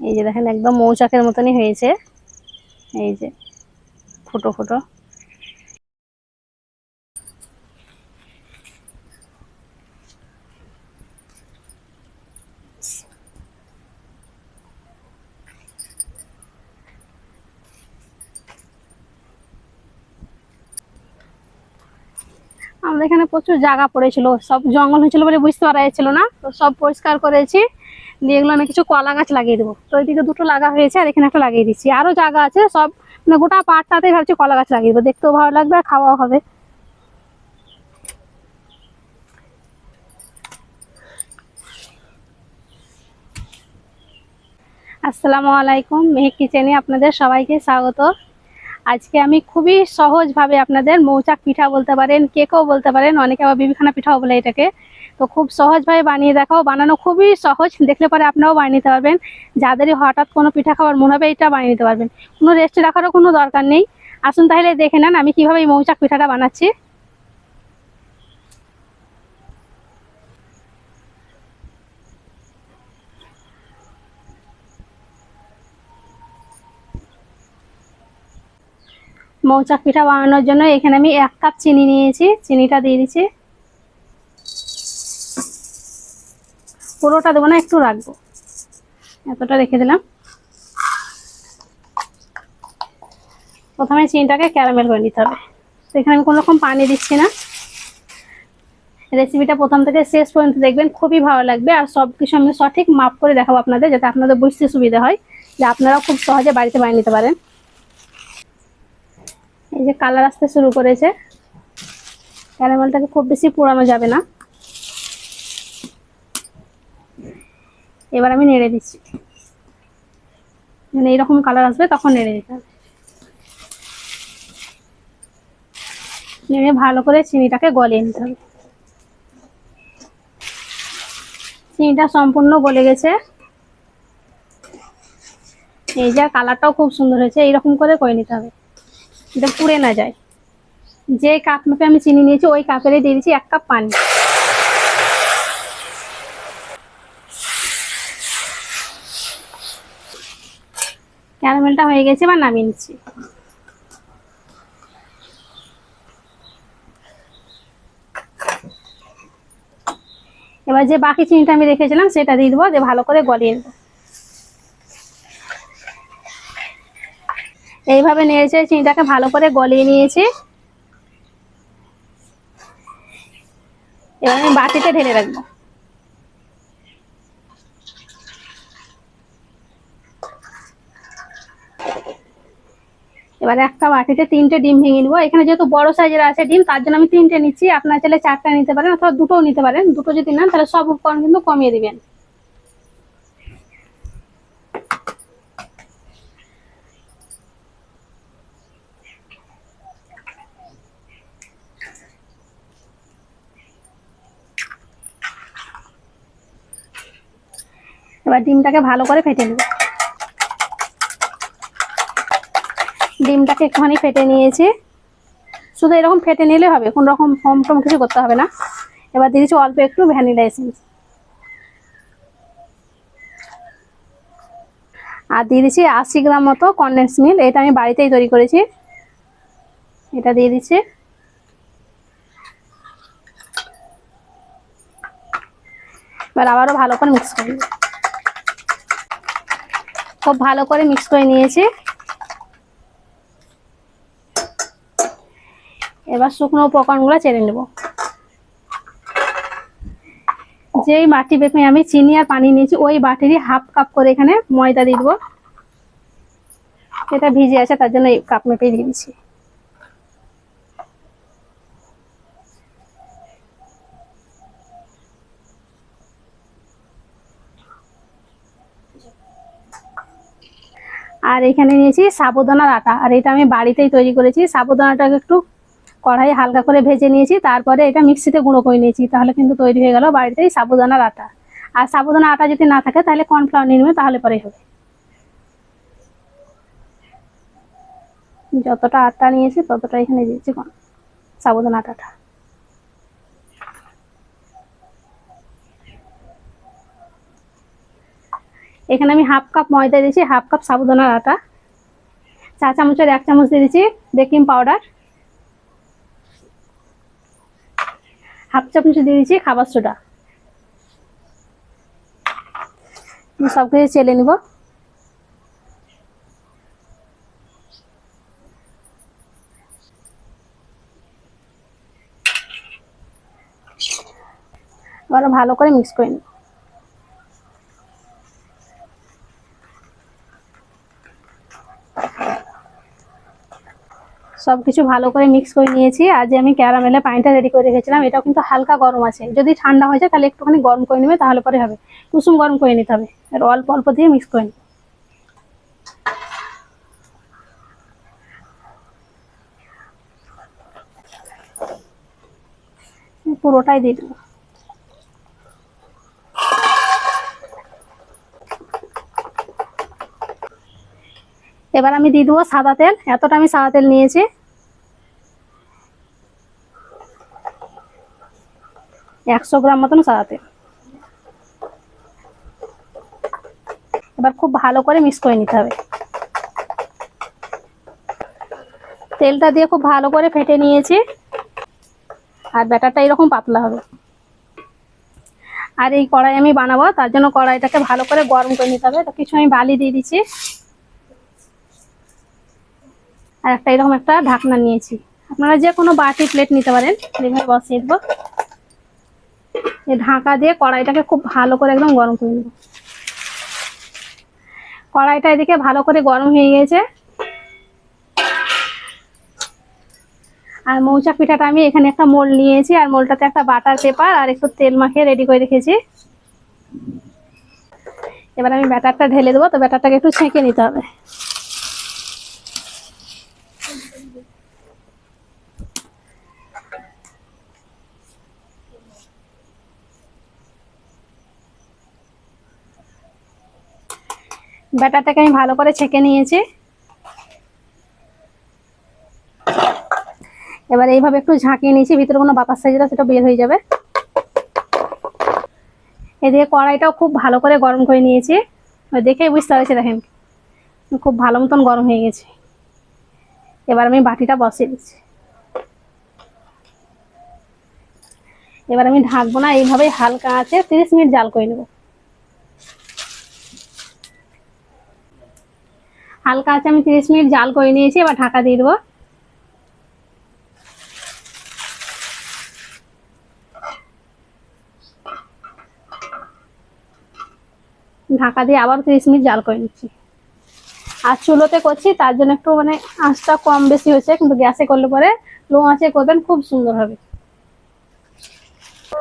এই যে দেখেন, একদম মৌচাকের মতনই হয়েছে। এই যে, ফুটো ফুটো। আমাদের এখানে প্রচুর জায়গা পড়েছিল। সব জঙ্গল হয়েছিল বলে বুঝতে পারা যাচ্ছিল না। তো সব পরিষ্কার করেছি। দিয়ে এগুলো আমি কিছু কলা গাছ লাগিয়ে দেবো। তো ওইদিকে দুটো লাগা হয়েছে আর এখানে একটা লাগিয়ে দিচ্ছি। আরও জায়গা আছে, সব মানে গোটা পাটটাতেই ভাবছি কলা গাছ লাগিয়ে দেবো। দেখতেও ভালো লাগবে আর খাওয়াও হবে। আসসালামু আলাইকুম, মেহেক কিচেনে আপনাদের সবাইকে স্বাগত। আজকে আমি খুবই সহজভাবে আপনাদের মৌচাক পিঠা বলতে পারেন, কেকও বলতে পারেন, অনেকে আবার বিবিখানা পিঠাও বলে এটাকে। তো খুব সহজভাবে বানিয়ে দেখাও, বানানো খুবই সহজ, দেখলে পরে আপনারাও বানিয়ে নিতে পারবেন। যাদেরই হঠাৎ কোনো পিঠা খাওয়ার মনে হবে এটা বানিয়ে নিতে পারবেন। কোনো রেস্ট রাখারও কোনো দরকার নেই। আসুন তাহলে দেখে নেন আমি কীভাবে এই মৌচাক পিঠাটা বানাচ্ছি। মৌচাক পিঠা বানানোর জন্য এখানে আমি এক কাপ চিনি নিয়েছি, চিনিটা দিয়ে দিচ্ছি। পুরোটা দেবো না, একটু রাখব। এতটা রেখে দিলাম। প্রথমে চিনিটাকে ক্যারামেল করে নিতে হবে। তো এখানে আমি কোনো রকম পানি দিচ্ছি না। রেসিপিটা প্রথম থেকে শেষ পর্যন্ত দেখবেন, খুবই ভালো লাগবে। আর সব কিছু আমি সঠিক মাপ করে দেখাবো আপনাদের, যাতে আপনাদের বুঝতে সুবিধা হয়, যে আপনারাও খুব সহজে বাড়িতে বানিয়ে নিতে পারেন। এই যে কালার আসতে শুরু করেছে। ক্যারামেলটাকে খুব বেশি পোড়ানো যাবে না। এবার আমি নেড়ে দিচ্ছি। মানে এইরকম কালার আসবে তখন নেড়ে দিতে হবে। নেড়ে ভালো করে চিনিটাকে গলিয়ে নিতে হবে। চিনিটা সম্পূর্ণ গলে গেছে। এই যে কালারটাও খুব সুন্দর হয়েছে। এইরকম করে করে নিতে হবে। এটা পুড়ে না যায়। যে কাপ মেপে আমি চিনি নিয়েছি, ওই কাপেরই দিয়ে দিচ্ছি এক কাপ পানি। ক্যারামেলটা হয়ে গেছে বা নামিয়ে নিচ্ছি। এবার যে বাকি চিনিটা আমি রেখেছিলাম, সেটা দিয়ে দেবো, দিয়ে ভালো করে গলিয়ে নেব। এইভাবে নেড়েছে চিনিটাকে ভালো করে গলিয়ে নিয়েছি। এবার আমি বাটিতে ঢেলে রাখব। এবার একটা বাটিতে তিনটে ডিম ভেঙে নিবো। এখানে যেহেতু বড় সাইজের আছে ডিম, তার জন্য আমি তিনটে নিচ্ছি। আপনার চাইলে চারটা নিতে পারেন অথবা দুটোও নিতে পারেন। দুটো যদি নেন, তাহলে সব উপকরণ কিন্তু কমিয়ে দিবেন। এবার ডিমটাকে ভালো করে ফেটে নেব। ডিমটাকে একটুখানি ফেটে নিয়েছি। শুধু এরকম ফেটে নিলে হবে, কোন রকম ফর্ম টম কিছু করতে হবে না। এবার দিয়েছি অল্প একটু ভ্যানিলা এসেন্স। আর দিয়ে দিচ্ছি আশি গ্রাম মতো কন্ডেন্স মিল্ক এটা আমি বাড়িতেই তৈরি করেছি। এটা দিয়ে দিচ্ছি। এবার আবারও ভালো করে মিক্স করে খুব ভালো করে মিক্স করে নিয়েছি। এবার শুকনো উপকরণগুলো চেড়ে নেব। যেই বাটি বেপে আমি চিনি আর পানি নিয়েছি, ওই বাটিরই হাফ কাপ করে এখানে ময়দা দিয়ে দেবো। এটা ভিজে আছে, তার জন্য এই কাপ মেপে দিয়ে দিচ্ছি। আর এখানে নিয়েছি সাবুদানার আটা আর এটা আমি বাড়িতেই তৈরি করেছি। সাবুদানাটাকে একটু কড়াই হালকা করে ভেজে নিয়েছি। তারপরে এটা মিক্সিতে গুঁড়ো করে নিয়েছি। তাহলে কিন্তু তৈরি হয়ে গেল বাড়িতেই সাবুদানার আটা। আর সাবুদানা আটা যদি না থাকে, তাহলে কর্নফ্লাওয়ার নিয়ে নেবে, তাহলে পরে হবে। যতটা আটা নিয়েছি ততটা এখানে দিয়েছি সাবুদানা আটাটা। এখানে আমি হাফ কাপ ময়দা দিয়েছি, হাফ কাপ সাবুদানার আটা। চা চামচের এক চামচ দিয়ে দিচ্ছি বেকিং পাউডার। হাফ চামচ দিয়ে দিচ্ছি খাবার সোডা। সব কিছু চেলে নিব। এবার ভালো করে মিক্স করে নিব। সব কিছু ভালো করে মিক্স করে নিয়েছি। আজ আমি ক্যারামেলে পানিটা রেডি করে রেখেছিলাম, এটাও কিন্তু হালকা গরম আছে। যদি ঠান্ডা হয়ে যায়, তাহলে একটুখানি গরম করে নেবে, তাহলে পরে হবে। কুসুম গরম করে নিতে হবে। আর অল্প অল্প দিয়ে মিক্স করে নিবে পুরোটাই দিয়ে দেবো। এবার আমি দিয়ে দেবো সাদা তেল। এতটা আমি সাদা তেল নিয়েছি। একশো গ্রাম মতন সাদা তেল এবার খুব ভালো করে মিক্স করে নিতে হবে। তেলটা দিয়ে খুব ভালো করে ফেটে নিয়েছি। আর ব্যাটারটা এরকম পাতলা হবে। আর এই কড়াই আমি বানাবো, তার জন্য কড়াইটাকে ভালো করে গরম করে নিতে হবে। তো কিছু আমি বালি দিয়ে দিচ্ছি। আর একটা এরকম একটা ঢাকনা নিয়েছি। আপনারা যে কোনো বাটি প্লেট নিতে পারেন। এভাবে বসিয়ে দেবো। ঢাকা দিয়ে কড়াইটাকে খুব ভালো করে একদম গরম করে নেব। কড়াইটা এদিকে ভালো করে গরম হয়ে গেছে। আর মৌচাক পিঠাটা আমি এখানে একটা মোল নিয়েছি, আর মোলটাতে একটা বাটার পেপার আর একটু তেল মাখিয়ে রেডি করে রেখেছি। এবার আমি ব্যাটারটা ঢেলে দেবো, তো ব্যাটারটাকে একটু ছেঁকে নিতে হবে। ব্যাটারটাকে আমি ভালো করে ছেঁকে নিয়েছি। এবার এইভাবে একটু ঝাঁকিয়ে নিয়েছি, ভিতরে কোনো বাতাস সাইজটা সেটা বের হয়ে যাবে। এদিকে কড়াইটাও খুব ভালো করে গরম করে নিয়েছি। দেখেই বুঝতে পারছি দেখেন, খুব ভালো মতন গরম হয়ে গেছে। এবার আমি বাটিটা বসিয়ে দিচ্ছি। এবার আমি ঢাকবো না, এইভাবেই হালকা আছে, তিরিশ মিনিট জাল করে নেব। হালকা আছে, আমি তিরিশ মিনিট জাল করে নিয়েছি, এবার ঢাকা দিয়ে দেবো। ঢাকা দিয়ে আবার তিরিশ মিনিট জাল করে নিচ্ছি। আর চুলোতে করছি, তার জন্য একটু মানে আঁচটা কম বেশি হয়েছে, কিন্তু গ্যাসে করলে পরে লো আঁচে করবেন, খুব সুন্দর হবে।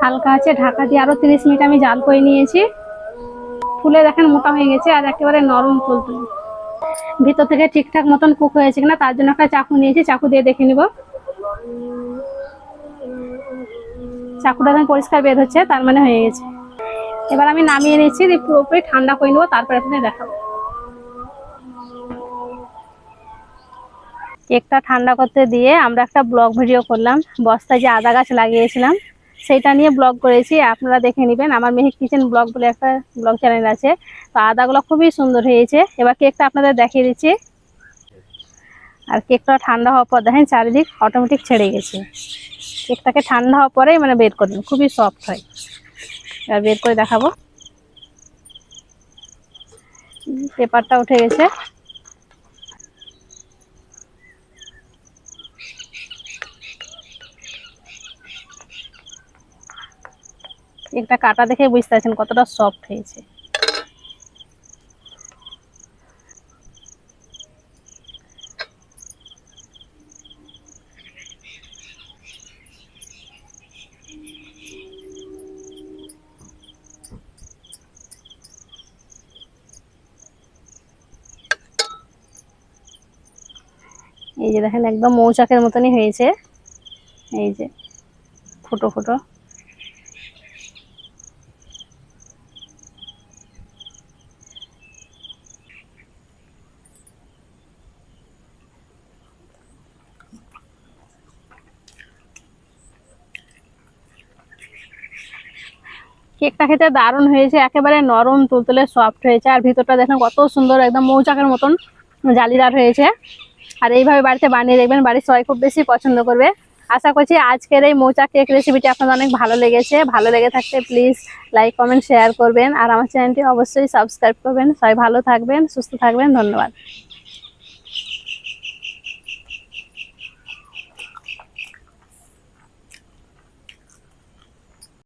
হালকা আছে, ঢাকা দিয়ে আরও তিরিশ মিনিট আমি জাল করে নিয়েছি। ফুলে দেখেন মোটা হয়ে গেছে, আর একেবারে নরম তুলতুল ভিতর থেকে ঠিকঠাক মতন কুক হয়েছে কিনা, তার জন্য একটা চাকু নিয়েছি, চাকু দিয়ে দেখে নিব। চাকুটা যখন পরিষ্কার বের হচ্ছে, তার মানে হয়ে গেছে। এবার আমি নামিয়ে নিচ্ছি, দিয়ে পুরোপুরি ঠান্ডা করে নেব, তারপরে আপনাদের দেখাবো। কেকটা ঠান্ডা করতে দিয়ে আমরা একটা ব্লগ ভিডিও করলাম, বস্তায় যে আদা গাছ লাগিয়েছিলাম। সেটা নিয়ে ব্লগ করেছি, আপনারা দেখে নেবেন। আমার মেহেক কিচেন ব্লগ বলে একটা ব্লগ চ্যানেল আছে। তো আদাগুলো খুবই সুন্দর হয়েছে। এবার কেকটা আপনাদের দেখিয়ে দিচ্ছি। আর কেকটা ঠান্ডা হওয়ার পর দেখেন চারিদিক অটোমেটিক ছেড়ে গেছে। কেকটাকে ঠান্ডা হওয়ার পরেই মানে বের করবেন খুবই সফট হয়। এবার বের করে দেখাবো। পেপারটা উঠে গেছে। একটা কাটা দেখে বুঝতে পারছেন কতটা সফট হয়েছে। এই যে দেখেন, একদম মৌচাকের মতনই হয়েছে। এই যে, ফুটো ফুটো। কেকটা খেতে দারুণ হয়েছে, একেবারে নরম, তুলতুলে সফট হয়েছে। আর ভিতরটা দেখেন কত সুন্দর, একদম মৌচাকের মতন জালিদার হয়েছে। আর এইভাবে বাড়িতে বানিয়ে দেখবেন, বাড়ির সবাই খুব বেশি পছন্দ করবে। আশা করছি আজকের এই মৌচাক কেক রেসিপিটি আপনাদের অনেক ভালো লেগেছে। ভালো লেগে থাকলে প্লিজ লাইক কমেন্ট শেয়ার করবেন। আর আমার চ্যানেলটি অবশ্যই সাবস্ক্রাইব করবেন। সবাই ভালো থাকবেন, সুস্থ থাকবেন। ধন্যবাদ।